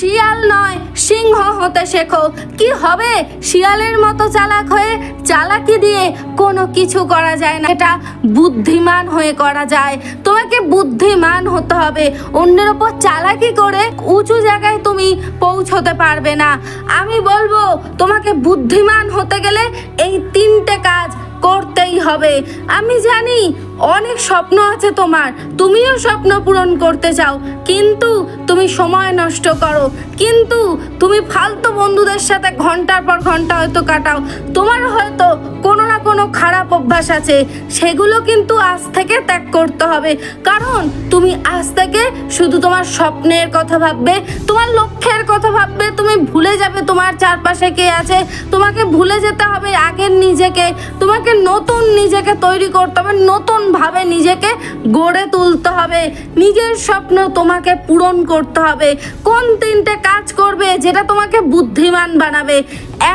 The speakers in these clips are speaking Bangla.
শিয়াল নয়, সিংহ হতে শেখো। কি হবে? শিয়ালের মতো চালাক হয়ে চালাকি দিয়ে কোনো কিছু করা যায় না। এটা বুদ্ধিমান হয়ে করা যায়। তোমাকে বুদ্ধিমান হতে হবে। অন্যের ওপর চালাকি করে উঁচু জায়গায় তুমি পৌঁছতে পারবে না। আমি বলব, তোমাকে বুদ্ধিমান হতে গেলে এই তিনটে কাজ করতেই হবে। আমি জানি অনেক স্বপ্ন আছে তোমার। তুমিও স্বপ্ন পূরণ করতে চাও। কিন্তু তুমি সময় নষ্ট করো। কিন্তু তুমি ফালতু বন্ধুদের সাথে ঘণ্টার পর ঘণ্টা হয়তো কাটাও। তোমার হয়তো কোনো না কোনো খারাপ অভ্যাস আছে। সেগুলো কিন্তু আজ থেকে ত্যাগ করতে হবে। কারণ তুমি আজ থেকে শুধু তোমার স্বপ্নের কথা ভাববে। তোমার লক্ষ্যের কথা ভাববে, তুমি ভুলে যাবে তোমার চারপাশে কে আছে। তোমাকে ভুলে যেতে হবে আগের নিজেকে। তোমাকে নতুন নিজেকে তৈরি করতে হবে নতুন ভাবে নিজেকে গড়ে তুলতে হবে। নিজের স্বপ্ন তোমাকে পূরণ করতে হবে। কোন তিনটে কাজ করবে যেটা তোমাকে বুদ্ধিমান বানাবে?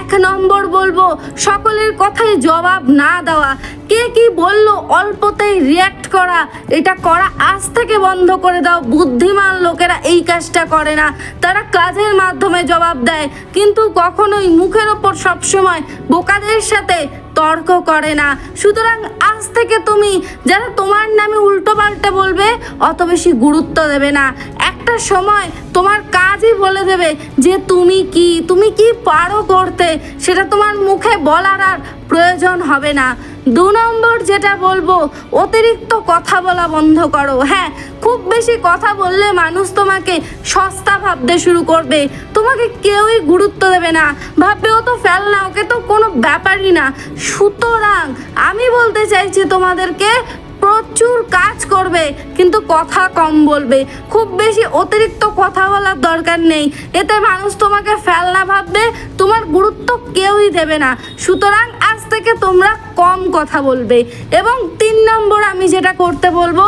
এক নম্বর বলব, সকলের কথায় জবাব না দেওয়া। কে কি বলল অল্পতেই রিয়াক্ট করা। এটা করা আজ থেকে বন্ধ করে দাও। বুদ্ধিমান লোকেরা এই কাজটা করে না। তারা কাজের মাধ্যমে জবাব দেয়, কিন্তু কখনোই মুখের ওপর সবসময় বোকাদের সাথে তর্ক করে না। সুতরাং আজ থেকে তুমি যারা তোমার নামে উল্টো পাল্টে বলবে, অত বেশি গুরুত্ব দেবে না। একটা সময় তোমার কাজই বলে দেবে যে তুমি কি তুমি কি পারো করতে, সেটা তোমার মুখে বলার আর প্রয়োজন হবে না। দু নম্বর যেটা বলব, অতিরিক্ত কথা বলা বন্ধ করো। হ্যাঁ খুব বেশি কথা বললে মানুষ তোমাকে সস্তা ভাবতে শুরু করবে। তোমাকে কেউই গুরুত্ব দেবে না। ভাববে, ও তো ফেল না, ওকে তো কোনো ব্যাপারই না। সুতরাং আমি বলতে চাইছি তোমাদেরকে, প্রচুর কাজ করবে, কিন্তু কথা কম বলবে। খুব বেশি অতিরিক্ত কথা বলার দরকার নেই। এতে মানুষ তোমাকে ফেলনা ভাববে, তোমার গুরুত্ব কেউই দেবে না। সুতরাং আজ থেকে তোমরা কম কথা বলবে। এবং তিন নম্বর আমি যেটা করতে বলব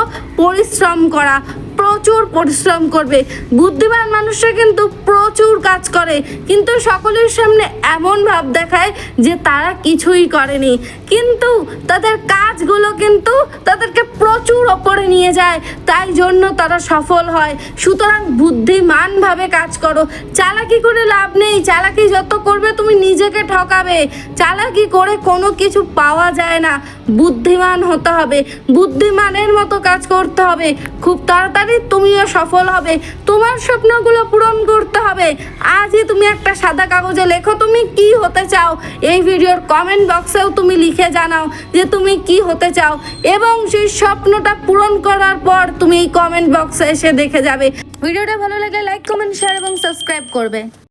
পরিশ্রম করা। প্রচুর পরিশ্রম করবে। বুদ্ধিমান মানুষরা কিন্তু প্রচুর কাজ করে, কিন্তু সকলের সামনে এমন ভাব দেখায় যে তারা কিছুই করেনি। কিন্তু তাদের কাজগুলো কিন্তু তাদেরকে প্রচুর ওপরে নিয়ে যায়, তাই জন্য তারা সফল হয়। সুতরাং বুদ্ধিমানভাবে কাজ করো। চালাকি করে লাভ নেই। চালাকি যত করবে তুমি নিজেকে ঠকাবে। চালাকি করে কোনো কিছু পাওয়া যায় না। বুদ্ধিমান হতে হবে, বুদ্ধিমানের মতো কাজ করতে হবে। খুব তাড়াতাড়ি তুমিও সফল হবে, তোমার স্বপ্নগুলো পূরণ করতে হবে। আজই তুমি একটা সাদা কাগজে লেখো তুমি কি হতে চাও। এই ভিডিওর কমেন্ট বক্সেও তুমি লিখে জানাও যে তুমি কি হতে চাও এবং সেই স্বপ্নটা পূরণ করার পর তুমি এই কমেন্ট বক্সে এসে দেখে যাবে। ভিডিওটা ভালো লাগে লাইক কমেন্ট শেয়ার এবং সাবস্ক্রাইব করবে।